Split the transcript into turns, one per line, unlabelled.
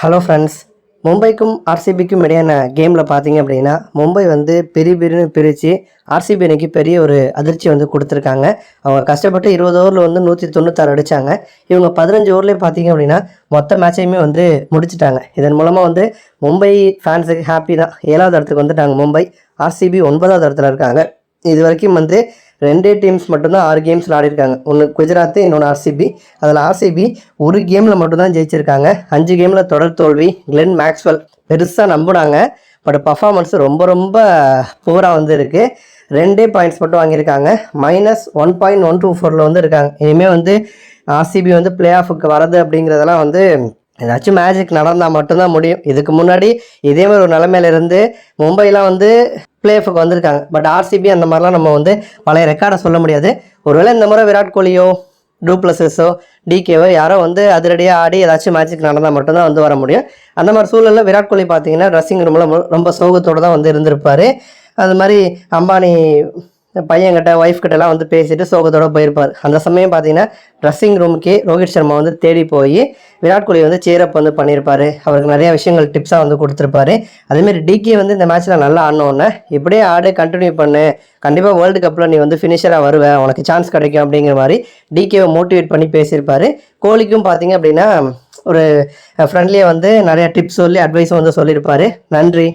Hello friends மும்பைக்கும் ஆர்சிபிக்கும் இடையான கேமில் பார்த்தீங்க அப்படின்னா மும்பை வந்து பெரிய பெரிய பிரித்து ஆர்சிபி அன்னைக்கு பெரிய ஒரு அதிர்ச்சி வந்து கொடுத்துருக்காங்க. அவங்க கஷ்டப்பட்டு இருபது ஓவரில் வந்து நூற்றி தொண்ணூத்தாறு அடித்தாங்க இவங்க பதினஞ்சு ஓவர்லேயே பார்த்தீங்க அப்படின்னா மொத்த மேட்சையுமே வந்து முடிச்சுட்டாங்க. இதன் மூலமாக வந்து மும்பை ஃபேன்ஸுக்கு ஹாப்பி தான். ஏழாவது இடத்துக்கு வந்துட்டாங்க மும்பை. ஆர்சிபி ஒன்பதாவது இடத்துல இருக்காங்க. இது வரைக்கும் வந்து ரெண்டே டீம்ஸ் மட்டும்தான் ஆறு கேம்ஸ் ஆடிருக்காங்க ஒன்று குஜராத் இன்னொன்று ஆர்சிபி அதில் ஆர்சிபி ஒரு கேமில் மட்டும்தான் ஜெயிச்சிருக்காங்க. அஞ்சு கேமில் தொடர் தோல்வி கிளென் மேக்ஸ்வெல் பெருசாக நம்பினாங்க. பட் பர்ஃபாமன்ஸ் ரொம்ப ரொம்ப புவராக வந்து இருக்குது ரெண்டே பாயிண்ட்ஸ் மட்டும் வாங்கியிருக்காங்க. Minus one point one two ஃபோரில் வந்து இருக்காங்க. இனிமேல் வந்து ஆர்சிபி வந்து பிளே ஆஃபுக்கு வரது அப்படிங்கிறதெல்லாம் வந்து ஏதாச்சும் மேஜிக் நடந்தால் மட்டும்தான் முடியும். இதுக்கு முன்னாடி இதே மாதிரி ஒரு நிலமையில இருந்து மும்பைலாம் வந்து பிளே ஆஃபுக்கு வந்திருக்காங்க பட் ஆர்சிபி அந்த மாதிரிலாம் நம்ம வந்து பழைய ரெக்கார்டை சொல்ல முடியாது. ஒருவேளை இந்த முறை விராட் கோலியோ டூப்ளஸஸோ டிகேவோ யாரோ வந்து அதிரடியாக ஆடி ஏதாச்சும் மேட்சுக்கு நடந்தால் மட்டும்தான் வந்து வர முடியும். அந்த மாதிரி சூழலில் விராட் கோலி பார்த்தீங்கன்னா ட்ரெஸ்ஸிங் ரூமில் ரொம்ப சோகத்தோடு தான் வந்து இருந்திருப்பார். அது மாதிரி அம்பானி பையன்கிட்ட ஒய்ஃப் கிட்டலாம் வந்து பேசிட்டு சோகத்தோடு போயிருப்பார். அந்த சமயம் பார்த்தீங்கன்னா ட்ரெஸ்ஸிங் ரூமுக்கே ரோஹித் சர்மா வந்து தேடி போய் விராட் கோலி வந்து சேரப் வந்து பண்ணியிருப்பாரு அவருக்கு நிறைய விஷயங்கள் டிப்ஸாக வந்து கொடுத்துருப்பாரு. அதேமாரி டிகே வந்து இந்த மேட்ச்சில் நல்லா ஆடினோன்னே இப்படியே ஆடு கண்டினியூ பண்ணு. கண்டிப்பாக வேர்ல்டு கப்பில் நீ வந்து ஃபினிஷராக வருவேன் உனக்கு சான்ஸ் கிடைக்கும். அப்படிங்கிற மாதிரி டிகேவை மோட்டிவேட் பண்ணி பேசியிருப்பாரு. கோலிக்கும் பார்த்தீங்க அப்படின்னா ஒரு ஃப்ரெண்ட்லியாக வந்து நிறைய டிப்ஸ் சொல்லி அட்வைஸும் வந்து சொல்லியிருப்பாரு. நன்றி.